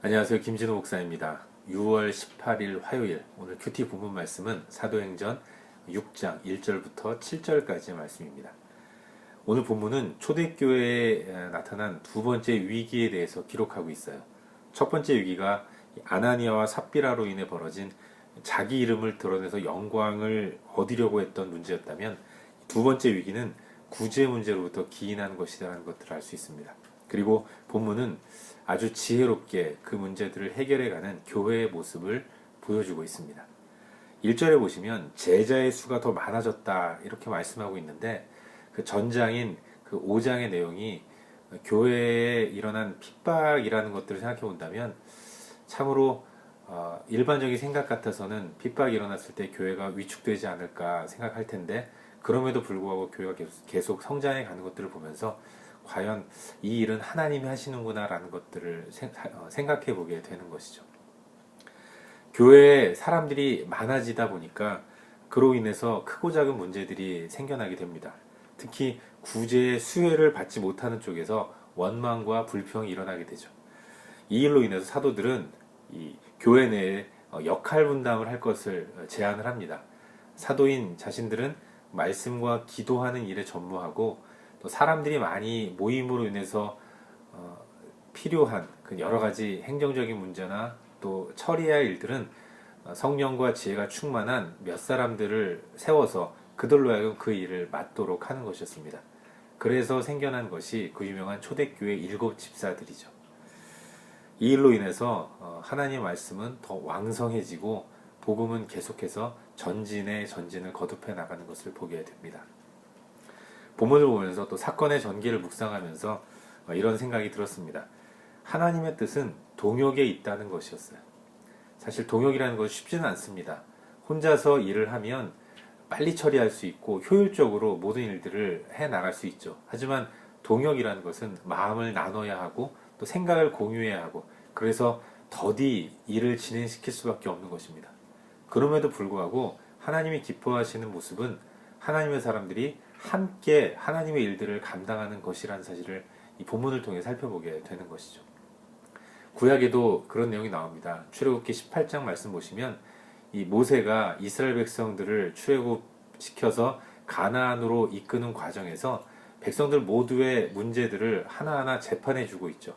안녕하세요. 김진호 목사입니다. 6월 18일 화요일 오늘 큐티 본문 말씀은 사도행전 6장 1절부터 7절까지의 말씀입니다. 오늘 본문은 초대교회에 나타난 두 번째 위기에 대해서 기록하고 있어요. 첫 번째 위기가 아나니아와 삽비라로 인해 벌어진 자기 이름을 드러내서 영광을 얻으려고 했던 문제였다면 두 번째 위기는 구제 문제로부터 기인한 것이라는 것들을 알 수 있습니다. 그리고 본문은 아주 지혜롭게 그 문제들을 해결해가는 교회의 모습을 보여주고 있습니다. 1절에 보시면 제자의 수가 더 많아졌다 이렇게 말씀하고 있는데 그 전장인 그 5장의 내용이 교회에 일어난 핍박이라는 것들을 생각해 본다면 참으로 어, 일반적인 생각 같아서는 핍박이 일어났을 때 교회가 위축되지 않을까 생각할 텐데 그럼에도 불구하고 교회가 계속, 성장해 가는 것들을 보면서 과연 이 일은 하나님이 하시는구나라는 것들을 어, 생각해 보게 되는 것이죠. 교회에 사람들이 많아지다 보니까 그로 인해서 크고 작은 문제들이 생겨나게 됩니다. 특히 구제의 수혜를 받지 못하는 쪽에서 원망과 불평이 일어나게 되죠. 이 일로 인해서 사도들은 이 교회 내에 어, 역할 분담을 할 것을 제안을 합니다. 사도인 자신들은 말씀과 기도하는 일에 전무하고 또 사람들이 많이 모임으로 인해서 어, 필요한 그 여러 가지 행정적인 문제나 또 처리해야 할 일들은 어, 성령과 지혜가 충만한 몇 사람들을 세워서 그들로 하여금 그 일을 맡도록 하는 것이었습니다. 그래서 생겨난 것이 그 유명한 초대교회 일곱 집사들이죠. 이 일로 인해서 어, 하나님의 말씀은 더 왕성해지고 복음은 계속해서 전진의 전진을 거듭해 나가는 것을 보게 됩니다. 본문을 보면서 또 사건의 전기를 묵상하면서 어, 이런 생각이 들었습니다. 하나님의 뜻은 동역에 있다는 것이었어요. 사실 동역이라는 것이 쉽지는 않습니다. 혼자서 일을 하면 빨리 처리할 수 있고 효율적으로 모든 일들을 해 나갈 수 있죠. 하지만 동역이라는 것은 마음을 나눠야 하고 또 생각을 공유해야 하고 그래서 더디 일을 진행시킬 수밖에 없는 것입니다. 그럼에도 불구하고 하나님이 기뻐하시는 모습은 하나님의 사람들이 함께 하나님의 일들을 감당하는 것이라는 사실을 이 본문을 통해 살펴보게 되는 것이죠. 구약에도 그런 내용이 나옵니다. 출애굽기 18장 말씀 보시면 이 모세가 이스라엘 백성들을 출애굽 시켜서 가나안으로 이끄는 과정에서 백성들 모두의 문제들을 하나하나 재판해 주고 있죠.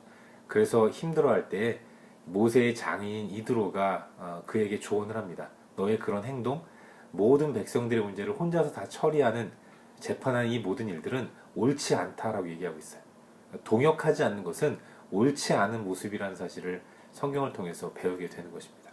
그래서 힘들어할 때 모세의 장인 이드로가 어, 그에게 조언을 합니다. 너의 그런 행동, 모든 백성들의 문제를 혼자서 다 처리하는 재판하는 이 모든 일들은 옳지 않다라고 얘기하고 있어요. 동역하지 않는 것은 옳지 않은 모습이라는 사실을 성경을 통해서 배우게 되는 것입니다.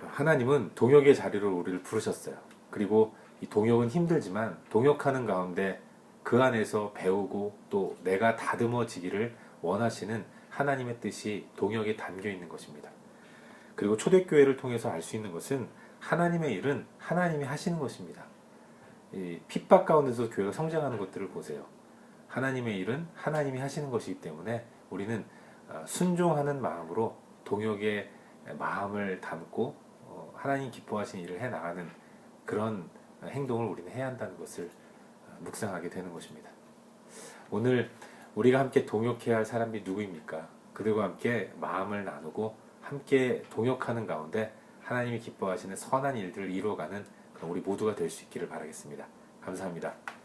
하나님은 동역의 자리로 우리를 부르셨어요. 그리고 이 동역은 힘들지만 동역하는 가운데 그 안에서 배우고 또 내가 다듬어지기를 원하시는 하나님의 뜻이 동역에 담겨 있는 것입니다. 그리고 초대교회를 통해서 알 수 있는 것은 하나님의 일은 하나님이 하시는 것입니다. 이 핍박 가운데서 교회가 성장하는 것들을 보세요. 하나님의 일은 하나님이 하시는 것이기 때문에 우리는 어, 순종하는 마음으로 동역의 마음을 담고 어, 하나님 기뻐하시는 일을 해 나가는 그런 행동을 우리는 해야 한다는 것을 어, 묵상하게 되는 것입니다. 오늘 우리가 함께 동역해야 할 사람이 누구입니까? 그들과 함께 마음을 나누고 함께 동역하는 가운데 하나님이 기뻐하시는 선한 일들을 이루어가는 우리 모두가 될 수 있기를 바라겠습니다. 감사합니다.